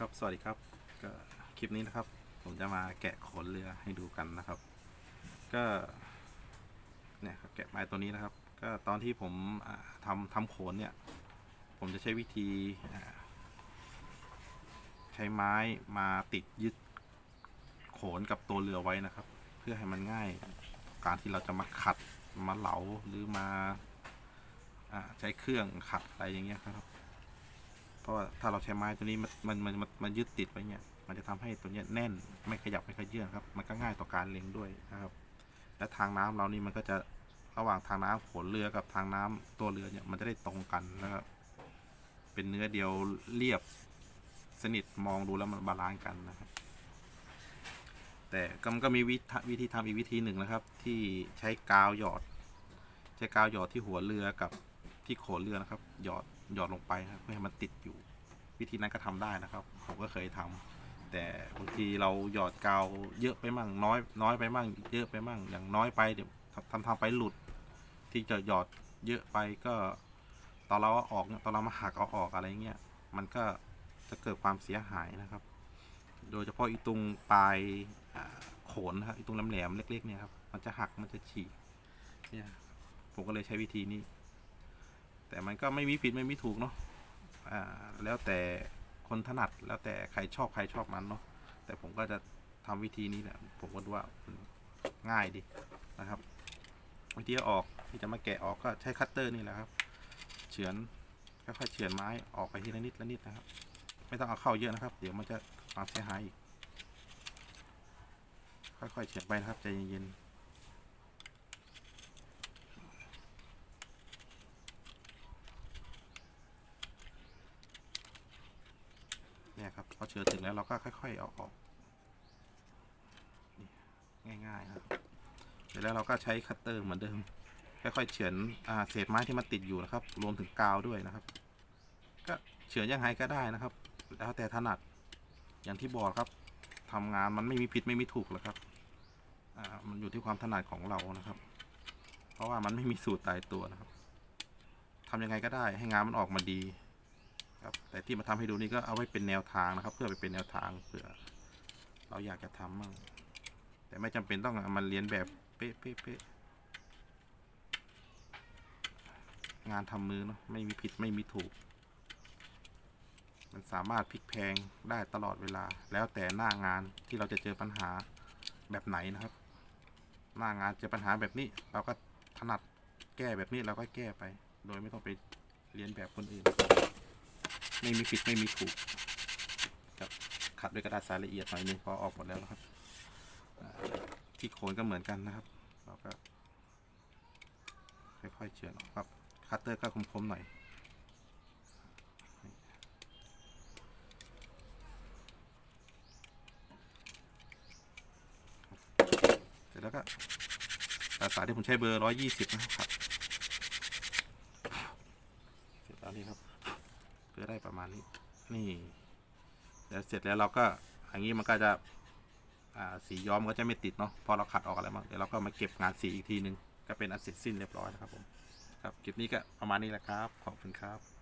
ครับ สวัสดีครับ ก็คลิปนี้นะครับ ผมจะมาแกะขนเรือให้ดูกันนะครับ ก็ เนี่ยครับแกะไม้ตัวนี้นะครับ ก็ตอนที่ผมอ่าทำทำขนเนี่ย ผมจะใช้วิธี ใช้ไม้มาติดยึดโขนกับตัวเรือไว้นะครับ เพื่อให้มันง่าย การที่เราจะมาขัดมาเหลาหรือมาอ่าใช้เครื่องขัดอะไรอย่างเงี้ยครับ เพราะว่าถ้าเราใช้ไม้ตัวนี้มันมันมันมันยึดติดไว้เนี่ย มันจะทำให้ตัวเนี้ยแน่นไม่ขยับไม่ขยื่นครับ มันก็ง่ายต่อการเล็งด้วยนะครับ และทางน้ำเรานี่มันก็จะระหว่างทางน้ำขนเรือกับทางน้ำตัวเรือเนี่ยมันจะได้ตรงกันนะครับ เป็นเนื้อเดียวเรียบสนิทมองดูแล้วมันบาลานซ์กันนะครับ แต่ก็มันก็มีวิธีวิธีทำอีกวิธีหนึ่งนะครับ ที่ใช้กาวหยอด ใช้กาวหยอดที่หัวเรือกับ ที่โขนเรือนะครับ หยอดหยอดลงไปครับเพื่อให้มันติดอยู่ วิธีนั้นก็ทำได้นะครับ ผมก็เคยทำแต่บางทีเราหยอดกาวเยอะไปมั่งน้อย น้อยไปมั่ง เยอะไปมั่ง อย่างน้อยไปเดี๋ยวทำทำไปหลุด ที่จะหยอดเยอะไปก็ตอนเราเอาออกตอนเรามาหักเอาออกอะไรเงี้ยมันก็จะเกิดความเสียหายนะครับ โดยเฉพาะอีตรงปลายโขนนะครับอีตรงแหลมๆเล็กๆเนี่ยครับมันจะหักมันจะฉีกเนี่ยผมก็เลยใช้วิธีนี้ แต่มันก็ไม่มีผิดไม่มีถูกเนาะอ่าแล้วแต่คนถนัดแล้วแต่ใครชอบใครชอบมันเนาะแต่ผมก็จะทำวิธีนี้แหละผมก็ดูว่าง่ายดีนะครับ วิธีอออกที่จะมาแกะออกก็ใช้คัตเตอร์นี่แหละครับ เฉือนค่อยๆเฉือนไม้ออกไปทีละนิดละนิดนะครับ ไม่ต้องเอาเข้าเยอะนะครับ เดี๋ยวมันจะความเสียหายอีกค่อยๆเฉือนไปนะครับใจเย็นๆ เนี่ยครับพอเฉือถึงแล้วเราก็ค่อย ๆ เอาออกง่ายๆครับเสร็จแล้วเราก็ใช้คัตเตอร์เหมือนเดิมค่อยๆเฉือนอเศษไม้ที่มันติดอยู่นะครับ รวมถึงกาวด้วยนะครับ ก็เฉือนยังไงก็ได้นะครับ แล้วแต่ถนัดอย่างที่บอกครับทำงานมันไม่มีผิดไม่มีถูกหรอกครับอ่ามันอยู่ที่ความถนัดของเรานะครับ เพราะว่ามันไม่มีสูตรตายตัวนะครับทำยังไงก็ได้ให้งานมันออกมาดี ครับ แต่ที่มาทำให้ดูนี่ก็เอาไว้เป็นแนวทางนะครับ เพื่อไปเป็นแนวทางเผื่อ เราอยากจะทำมั่งแต่ไม่จำเป็นต้องเอามันเรียนแบบเป๊ะเป๊ะเป๊ะงานทำมือเนาะไม่มีผิดไม่มีถูก มันสามารถพลิกแพงได้ตลอดเวลา แล้วแต่หน้างานที่เราจะเจอปัญหาแบบไหนนะครับ หน้างานเจอปัญหาแบบนี้ เราก็ถนัดแก้แบบนี้เราก็แก้ไป โดยไม่ต้องไปเรียนแบบคนอื่น ไม่มีผิดไม่มีถูกครับขัดด้วยกระดาษทรายละเอียดหน่อยนึงพอออกหมดแล้วนะครับที่โคนก็เหมือนกันนะครับเราก็ค่อยๆเฉือนออกครับคัตเตอร์ก็คมๆหน่อยเสร็จแล้วก็ต่สายที่ผมใช้เบอร์ร้อยยี่สิบนะครับเสร็จแล้วนี่ครับ ก็ได้ประมาณนี้ นี่แล้วเสร็จแล้วเราก็อย่างนี้มันก็จะสีย้อมก็จะไม่ติดเนาะพอเราขัดออกอะไรมาเดี๋ยวเราก็มาเก็บงานสีอีกทีนึง ก็เป็นอันเสร็จสิ้นเรียบร้อยนะครับผมครับคลิปนี้ก็ประมาณนี้แหละครับ ขอบคุณครับ